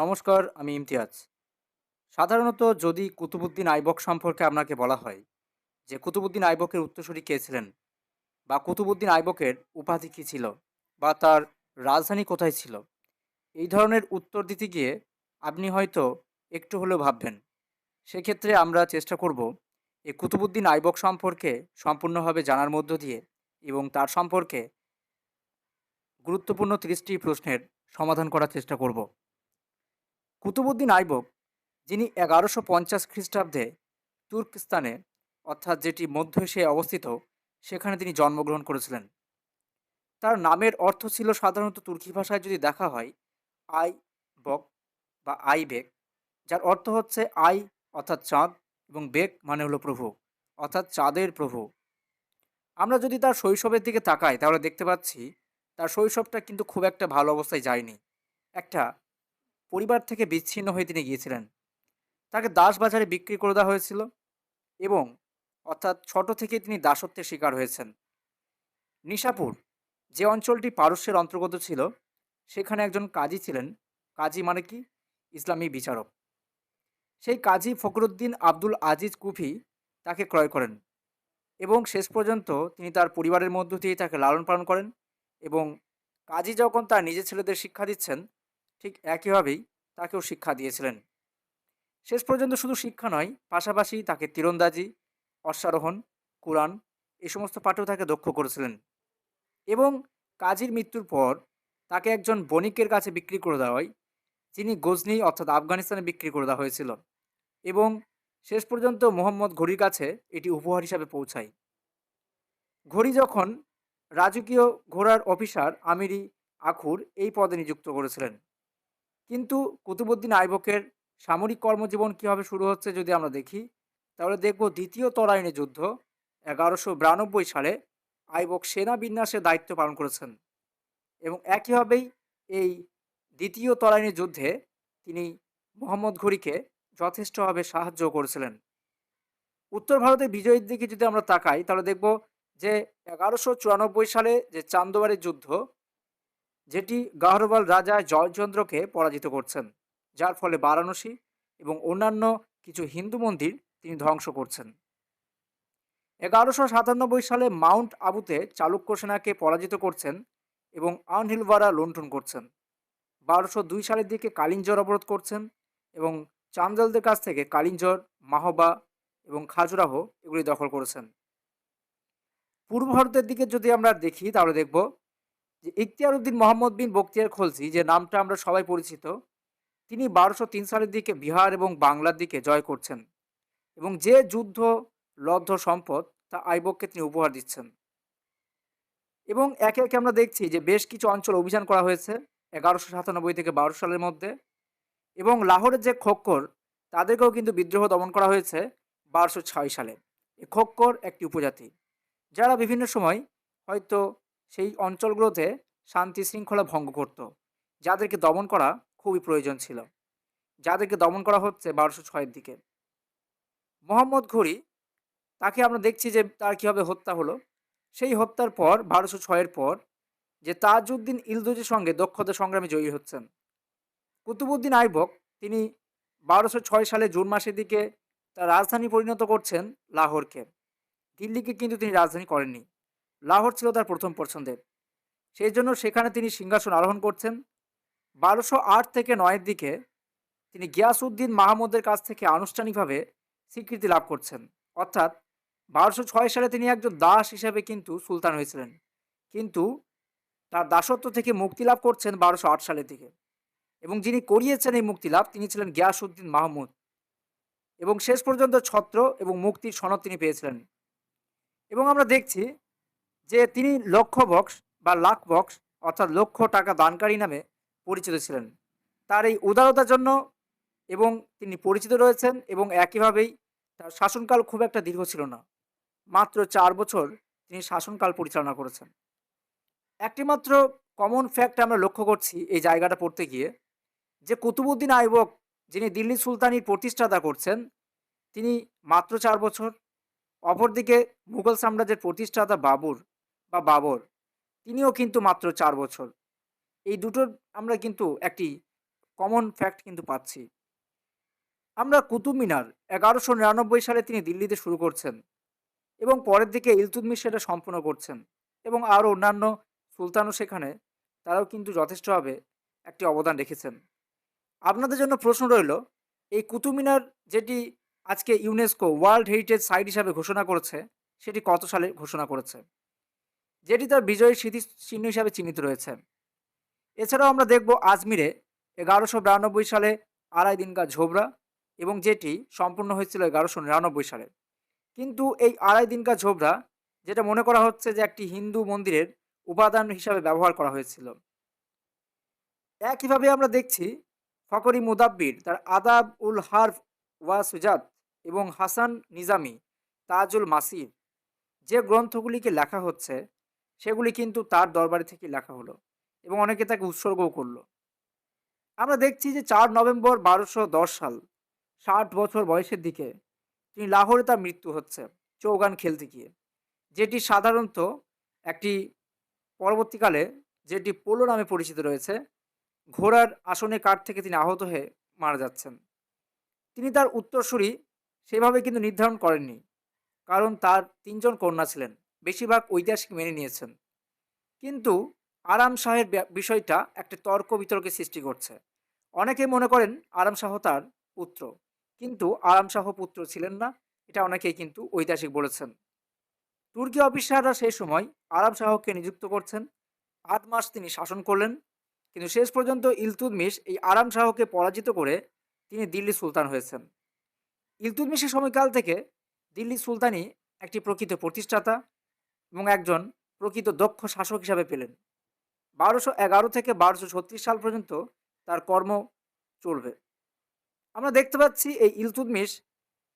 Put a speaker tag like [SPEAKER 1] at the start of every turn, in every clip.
[SPEAKER 1] নমস্কার, আমি ইমতিয়াজ। সাধারণত যদি কুতুবুদ্দিন আইবক সম্পর্কে আপনাকে বলা হয়, যে কুতুবুদ্দিন আইবকের উত্তরসূরি কে ছিলেন? বা কুতুবুদ্দিন আইবকের উপাধি কী ছিল? বা তার রাজধানী কোথায় ছিল? এই ধরনের উত্তর দিতে গিয়ে আপনি হয়তো একটু হলেও ভাববেন। সেক্ষেত্রে আমরা চেষ্টা করব এই কুতুবুদ্দিন আইবক সম্পর্কে সম্পূর্ণভাবে জানার মধ্য দিয়ে এবং তার সম্পর্কে গুরুত্বপূর্ণ তিরিশটি প্রশ্নের সমাধান করার চেষ্টা করব। কুতুবুদ্দিন আইবক, যিনি এগারোশো পঞ্চাশ খ্রিস্টাব্দে তুর্কস্তানে, অর্থাৎ যেটি মধ্য এশিয়ায় অবস্থিত, সেখানে তিনি জন্মগ্রহণ করেছিলেন। তার নামের অর্থ ছিল সাধারণত তুর্কি ভাষায় যদি দেখা হয়, আই বক বা আই বেক, যার অর্থ হচ্ছে আই, অর্থাৎ চাঁদ, এবং বেক মানে হলো প্রভু, অর্থাৎ চাঁদের প্রভু। আমরা যদি তার শৈশবের দিকে তাকাই, তাহলে দেখতে পাচ্ছি, তার শৈশবটা কিন্তু খুব একটা ভালো অবস্থায় যায়নি। একটা পরিবার থেকে বিচ্ছিন্ন হয়ে তিনি গিয়েছিলেন। তাকে দাস বাজারে বিক্রি করে দেওয়া হয়েছিল এবং অর্থাৎ ছোট থেকে তিনি দাসত্বের শিকার হয়েছেন। নিশাপুর, যে অঞ্চলটি পারস্যের অন্তর্গত ছিল, সেখানে একজন কাজী ছিলেন, কাজী মানে কি? ইসলামী বিচারক। সেই কাজী ফখরুদ্দিন আব্দুল আজিজ কুফি তাকে ক্রয় করেন এবং শেষ পর্যন্ত তিনি তার পরিবারের মধ্য দিয়েই তাকে লালন পালন করেন এবং কাজী যখন তার নিজের ছেলেদের শিক্ষা দিচ্ছেন ঠিক একইভাবেই তাকেও শিক্ষা দিয়েছিলেন। শেষ পর্যন্ত শুধু শিক্ষা নয়, পাশাপাশি তাকে তীরন্দাজি, অশ্বারোহণ, কোরআন এই সমস্ত পাঠেও তাকে দক্ষ করেছিলেন। এবং কাজীর মৃত্যুর পর তাকে একজন বণিকের কাছে বিক্রি করে দেওয়া হয় যিনি গজনি অর্থাৎ আফগানিস্তানে বিক্রি করে দেওয়া হয়েছিল এবং শেষ পর্যন্ত মোহাম্মদ ঘড়ির কাছে এটি উপহার হিসাবে পৌঁছায়। ঘড়ি যখন রাজকীয় ঘোড়ার অফিসার আমিরি আখুর এই পদে নিযুক্ত করেছিলেন। কিন্তু কুতুবুদ্দিন আইবকের সামরিক কর্মজীবন কীভাবে শুরু হচ্ছে যদি আমরা দেখি, তাহলে দেখব দ্বিতীয় তরাইনে যুদ্ধ, এগারোশো বিরানব্বই সালে আইবক সেনা বিন্যাসের দায়িত্ব পালন করেছেন এবং একইভাবেই এই দ্বিতীয় তরাইনের যুদ্ধে তিনি মোহাম্মদ ঘড়িকে যথেষ্টভাবে সাহায্য করেছিলেন। উত্তর ভারতের বিজয়ের দিকে যদি আমরা তাকাই, তাহলে দেখব যে এগারোশো চুরানব্বই সালে যে চান্দোয়ারের যুদ্ধ যেটি গাহরবাল রাজা জয়চন্দ্রকে পরাজিত করছেন, যার ফলে বারাণসী এবং অন্যান্য কিছু হিন্দু মন্দির তিনি ধ্বংস করছেন। এগারোশো সাতানব্বই সালে মাউন্ট আবুতে চালুক্য সেনাকে পরাজিত করছেন এবং আনহিলওয়ারা লুণ্ঠন করছেন। বারোশো দুই সালের দিকে কালিঞ্জর অবরোধ করছেন এবং চান্দালদের কাছ থেকে কালিঞ্জর, মাহবা এবং খাজুরাহ এগুলি দখল করেছেন। পূর্ব ভারতের দিকে যদি আমরা দেখি, তাহলে দেখব যে ইখতিয়ার উদ্দিন মোহাম্মদ বিন বক্তিয়ার খলসি যে নামটা আমরা সবাই পরিচিত, তিনি বারোশো তিন সালের দিকে বিহার এবং বাংলার দিকে জয় করছেন এবং যে যুদ্ধ লব্ধ সম্পদ তা আইবককে তিনি উপহার দিচ্ছেন। এবং একে একে আমরা দেখছি যে বেশ কিছু অঞ্চল অভিযান করা হয়েছে এগারোশো সাতানব্বই থেকে বারো সালের মধ্যে এবং লাহোরের যে খক্কর, তাদেরকেও কিন্তু বিদ্রোহ দমন করা হয়েছে বারোশো ছয় সালে। খক্কর একটি উপজাতি, যারা বিভিন্ন সময় হয়তো সেই অঞ্চলগুলোতে শান্তি শৃঙ্খলা ভঙ্গ করত, যাদেরকে দমন করা খুবই প্রয়োজন ছিল। যাদেরকে দমন করা হচ্ছে বারোশো ছয়ের দিকে। মোহাম্মদ ঘড়ি তাকে আমরা দেখছি যে তার কীভাবে হত্যা হলো। সেই হত্যার পর, বারোশো ছয়ের পর, যে তাজউদ্দিন ইলদুজের সঙ্গে দক্ষতা সংগ্রামে জয়ী হচ্ছেন। কুতুবুদ্দিন আইবক, তিনি বারোশো ছয় সালে জুন মাসের দিকে তার রাজধানী পরিণত করছেন লাহোরকে। দিল্লিকে কিন্তু তিনি রাজধানী করেননি। লাহোর ছিল তার প্রথম পছন্দের। সেই জন্য সেখানে তিনি সিংহাসন আরোহণ করছেন। বারোশো আট থেকে নয়ের দিকে তিনি গিয়াসউদ্দিন মাহমুদের কাছ থেকে আনুষ্ঠানিকভাবে স্বীকৃতি লাভ করছেন। অর্থাৎ বারোশো ছয় সালে তিনি একজন দাস হিসেবে কিন্তু সুলতান হয়েছিলেন। কিন্তু তার দাসত্ব থেকে মুক্তি লাভ করছেন বারোশো আট সালের দিকে। এবং যিনি করিয়েছেন এই মুক্তি লাভ, তিনি ছিলেন গিয়াসউদ্দিন মাহমুদ। এবং শেষ পর্যন্ত ছত্র এবং মুক্তির সনদ তিনি পেয়েছিলেন। এবং আমরা দেখছি যে তিনি লক্ষ বক্স বা লাখ বক্স অর্থাৎ লক্ষ টাকা দানকারী নামে পরিচিত ছিলেন। তার এই উদারতার জন্য এবং তিনি পরিচিত রয়েছেন এবং একইভাবেই তার শাসনকাল খুব একটা দীর্ঘ ছিল না। মাত্র চার বছর তিনি শাসনকাল পরিচালনা করেছেন। একটি মাত্র কমন ফ্যাক্ট আমরা লক্ষ্য করছি এই জায়গাটা পড়তে গিয়ে, যে কুতুবুদ্দিন আইবক যিনি দিল্লি সুলতানির প্রতিষ্ঠাতা করছেন, তিনি মাত্র চার বছর। অপরদিকে মুঘল সাম্রাজ্যের প্রতিষ্ঠাতা বাবুর বা বাবর, তিনিও কিন্তু মাত্র চার বছর। এই দুটোর আমরা কিন্তু একটি কমন ফ্যাক্ট কিন্তু পাচ্ছি। আমরা কুতুব মিনার এগারোশো নিরানব্বই সালে তিনি দিল্লিতে শুরু করছেন এবং পরের দিকে ইলতুৎমিশ সেটা সম্পূর্ণ করছেন এবং আরও অন্যান্য সুলতানও সেখানে, তারাও কিন্তু যথেষ্টভাবে একটি অবদান রেখেছেন। আপনাদের জন্য প্রশ্ন রইল, এই কুতুব মিনার যেটি আজকে ইউনেস্কো ওয়ার্ল্ড হেরিটেজ সাইট হিসাবে ঘোষণা করেছে, সেটি কত সালে ঘোষণা করেছে? যেটি তার বিজয়ী স্মৃতি চিহ্ন হিসাবে চিহ্নিত রয়েছে। এছাড়াও আমরা দেখব আজমিরে এগারোশো বিরানব্বই সালে আড়াই দিনকা ঝোবরা এবং যেটি সম্পূর্ণ হয়েছিল এগারোশো নিরানব্বই সালে। কিন্তু এই আড়াই দিনকা ঝোবরা, যেটা মনে করা হচ্ছে যে একটি হিন্দু মন্দিরের উপাদান হিসাবে ব্যবহার করা হয়েছিল। একইভাবে আমরা দেখছি ফকরি মুদাব্বির, তার আদাব উল হারফ ওয়া সুজাত এবং হাসান নিজামি তাজুল মাসির যে গ্রন্থগুলিকে লেখা হচ্ছে সেগুলি কিন্তু তার দরবারে থেকে লেখা হলো এবং অনেকে তাকে উৎসর্গও করল। আমরা দেখছি যে চার নভেম্বর বারোশো দশ সাল, ষাট বছর বয়সের দিকে তিনি লাহোরে তার মৃত্যু হচ্ছে চৌগান খেলতে গিয়ে, যেটি সাধারণত একটি পরবর্তীকালে যেটি পোলো নামে পরিচিত রয়েছে, ঘোড়ার আসনে কাঠ থেকে তিনি আহত হয়ে মারা যাচ্ছেন। তিনি তার উত্তরসূরি সেভাবে কিন্তু নির্ধারণ করেননি, কারণ তার তিনজন কন্যা ছিলেন। বেশিরভাগ ঐতিহাসিক মেনে নিয়েছেন। কিন্তু আরাম শাহের বিষয়টা একটা তর্ক বিতর্কের সৃষ্টি করছে। অনেকে মনে করেন আরাম শাহ তার পুত্র, কিন্তু আরাম শাহ পুত্র ছিলেন না, এটা অনেকেই কিন্তু ঐতিহাসিক বলেছেন। তুর্কি অফিসাররা সেই সময় আরাম শাহকে নিযুক্ত করছেন। আট মাস তিনি শাসন করলেন, কিন্তু শেষ পর্যন্ত ইলতুৎমিশ এই আরাম শাহকে পরাজিত করে তিনি দিল্লি সুলতান হয়েছেন। ইলতুৎমিশের সময়কাল থেকে দিল্লি সুলতানি একটি প্রকৃত প্রতিষ্ঠাতা এবং একজন প্রকৃত দক্ষ শাসক হিসাবে পেলেন। বারোশো এগারো থেকে বারোশো ছত্রিশ সাল পর্যন্ত তার কর্ম চলবে। আমরা দেখতে পাচ্ছি এই ইলতুৎমিশ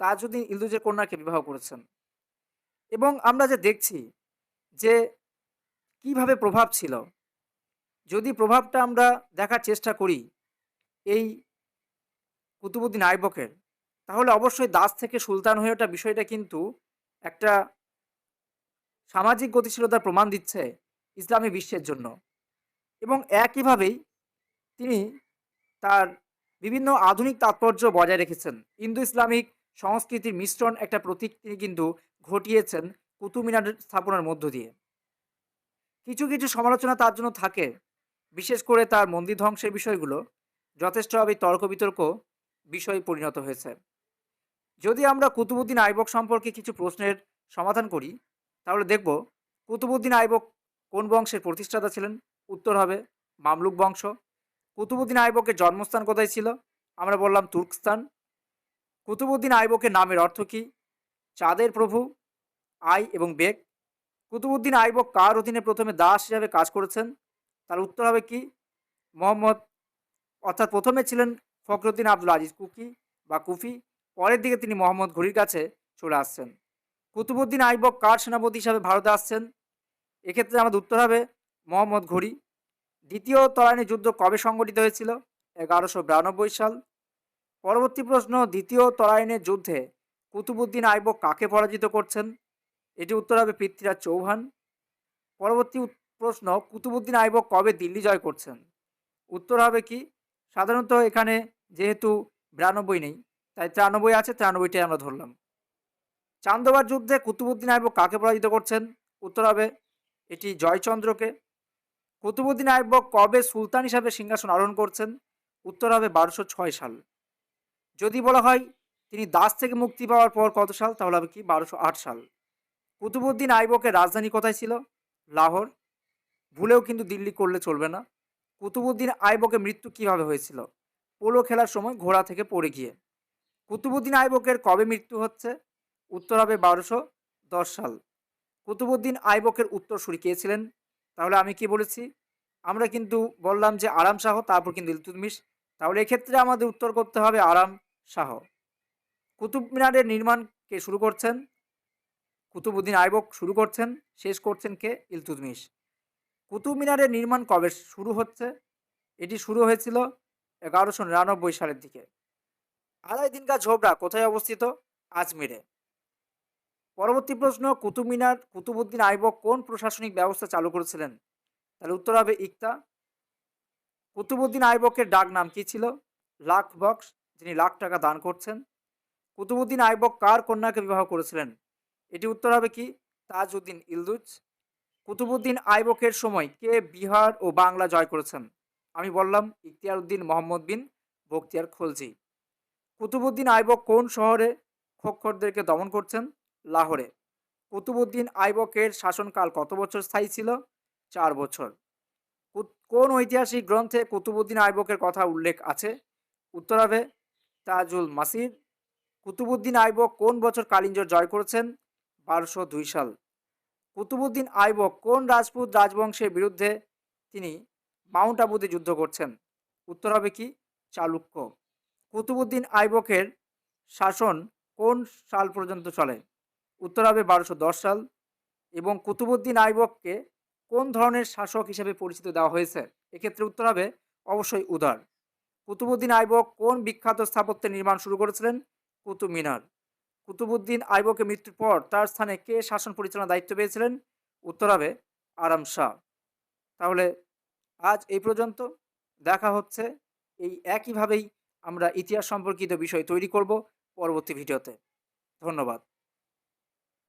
[SPEAKER 1] তাজউদ্দিন ইলতুজের কন্যাকে বিবাহ করেছেন। এবং আমরা যে দেখছি যে কীভাবে প্রভাব ছিল, যদি প্রভাবটা আমরা দেখার চেষ্টা করি এই কুতুবুদ্দিন আইবকের, তাহলে অবশ্যই দাস থেকে সুলতান হয়ে ওঠা বিষয়টা কিন্তু একটা সামাজিক গতিশীলতার প্রমাণ দিচ্ছে ইসলামী বিশ্বের জন্য। এবং একইভাবেই তিনি তার বিভিন্ন আধুনিক তাৎপর্য বজায় রেখেছেন। ইন্দো ইসলামিক সংস্কৃতির মিশ্রণ একটা প্রতীক তিনি কিন্তু ঘটিয়েছেন কুতুব মিনার স্থাপনার মধ্য দিয়ে। কিছু কিছু সমালোচনা তার জন্য থাকে। বিশেষ করে তার মন্দির ধ্বংসের বিষয়গুলো যথেষ্টভাবে তর্ক বিতর্ক বিষয়ে পরিণত হয়েছে। যদি আমরা কুতুবুদ্দিন আইবক সম্পর্কে কিছু প্রশ্নের সমাধান করি তাহলে দেখব কুতুবুদ্দিন আইবক কোন বংশের প্রতিষ্ঠাতা ছিলেন? উত্তর হবে মামলুক বংশ। কুতুবুদ্দিন আইবকের জন্মস্থান কোথায় ছিল? আমরা বললাম তুর্কস্তান কুতুবুদ্দিন আইবকের নামের অর্থ কী? চাঁদের প্রভু, আই এবং বেগ। কুতুবুদ্দিন আইবক কার অধীনে প্রথমে দাস হিসাবে কাজ করেছেন? তার উত্তর হবে কি? মোহাম্মদ অর্থাৎ প্রথমে ছিলেন ফখরুদ্দিন আব্দুল আজিজ কুকি বা কুফি। পরের দিকে তিনি মোহাম্মদ ঘুরির কাছে চলে আসছেন। কুতুবুদ্দিন আইবক কার সেনাপতি হিসাবে ভারতে আসছেন? এক্ষেত্রে আমাদের উত্তর হবে মোহাম্মদ ঘুরি। দ্বিতীয় তরাইনি যুদ্ধ কবে সংগঠিত হয়েছিল? এগারোশো বিরানব্বই সাল। পরবর্তী প্রশ্ন, দ্বিতীয় তরাইনের যুদ্ধে কুতুবুদ্দিন আইবক কাকে পরাজিত করছেন? এটি উত্তর হবে পৃথ্বীরাজ চৌহান। পরবর্তী প্রশ্ন, কুতুবুদ্দিন আইবক কবে দিল্লি জয় করছেন? উত্তর হবে কি? সাধারণত এখানে যেহেতু বিরানব্বই নেই, তাই তিরানব্বই আছে, তিরানব্বইটাই আমরা ধরলাম। চান্দোবার যুদ্ধে কুতুবুদ্দিন আইবক কাকে পরাজিত করছেন? উত্তর হবে এটি জয়চন্দ্রকে। কুতুবুদ্দিন আইবক কবে সুলতান হিসাবে সিংহাসন আরোহণ করছেন? উত্তর হবে বারোশো ছয় সাল। যদি বলা হয় তিনি দাস থেকে মুক্তি পাওয়ার পর কত সাল, তাহলে হবে কি বারোশো আট সাল। কুতুবুদ্দিন আইবকের রাজধানী কোথায় ছিল? লাহোর। ভুলেও কিন্তু দিল্লি করলে চলবে না। কুতুবুদ্দিন আইবকের মৃত্যু কীভাবে হয়েছিল? পোলো খেলার সময় ঘোড়া থেকে পড়ে গিয়ে। কুতুবুদ্দিন আইবকের কবে মৃত্যু হচ্ছে? উত্তর হবে বারোশো দশ সাল। কুতুবুদ্দিন আইবকের উত্তরসূরি কে ছিলেন? তাহলে আমি কি বলেছি? আমরা কিন্তু বললাম যে আরাম শাহ, তারপর কিন্তু ইলতুৎমিশ তাহলে এক্ষেত্রে আমাদের উত্তর করতে হবে আরাম শাহ। কুতুব মিনারের নির্মাণ কে শুরু করছেন? কুতুবুদ্দিন আইবক শুরু করছেন, শেষ করছেন কে? ইলতুৎমিশ কুতুব মিনারের নির্মাণ কবে শুরু হচ্ছে? এটি শুরু হয়েছিল এগারোশো নিরানব্বই সালের দিকে। আড়াই দিনকা ঝোবরা কোথায় অবস্থিত? আজমিরে। পরবর্তী প্রশ্ন, কুতুব মিনার কুতুবুদ্দিন আইবক কোন প্রশাসনিক ব্যবস্থা চালু করেছিলেন? তাহলে উত্তর হবে ইকতা। কুতুবুদ্দিন আইবকের ডাক নাম কি ছিল? লাখ বক্স, যিনি লাখ টাকা দান করছেন। কুতুবুদ্দিন আইবক কার কন্যাকে বিবাহ করেছিলেন? এটি উত্তর হবে কি? তাজউদ্দিন ইলদুজ। কুতুবুদ্দিন আইবকের সময় কে বিহার ও বাংলা জয় করেছেন? আমি বললাম ইখতিয়ার উদ্দিন মোহাম্মদ বিন বখতিয়ার খলজি। কুতুবুদ্দিন আইবক কোন শহরে খোক্ষরদেরকে দমন করছেন? লাহোরে। কুতুবুদ্দিন আইবকের শাসনকাল কত বছর স্থায়ী ছিল? চার বছর। কোন ঐতিহাসিক গ্রন্থে কুতুবুদ্দিন আইবকের কথা উল্লেখ আছে? উত্তর হবে তাজুল মাসির কুতুবুদ্দিন আইবক কোন বছর কালিঞ্জর জয় করেছেন? বারোশো দুই সাল। কুতুবুদ্দিন আইবক কোন রাজপুত রাজবংশের বিরুদ্ধে তিনি মাউন্ট আবুতে যুদ্ধ করছেন? উত্তর হবে কি? চালুক্য। কুতুবুদ্দিন আইবকের শাসন কোন সাল পর্যন্ত চলে? উত্তর হবে বারোশো দশ সাল। এবং কুতুবুদ্দিন আইবককে কোন ধরনের শাসক হিসেবে পরিচিত দেওয়া হয়েছে? এক্ষেত্রে উত্তর হবে অবশ্যই উদার। কুতুবুদ্দিন আইবক কোন বিখ্যাত স্থাপত্যের নির্মাণ শুরু করেছিলেন? কুতুব মিনার। কুতুবুদ্দিন আইবকের মৃত্যুর পর তার স্থানে কে শাসন পরিচালনার দায়িত্ব পেয়েছিলেন? উত্তর হবে আরাম শাহ। তাহলে আজ এই পর্যন্ত। দেখা হচ্ছে এই একইভাবেই আমরা ইতিহাস সম্পর্কিত বিষয় তৈরি করব পরবর্তী ভিডিওতে। ধন্যবাদ।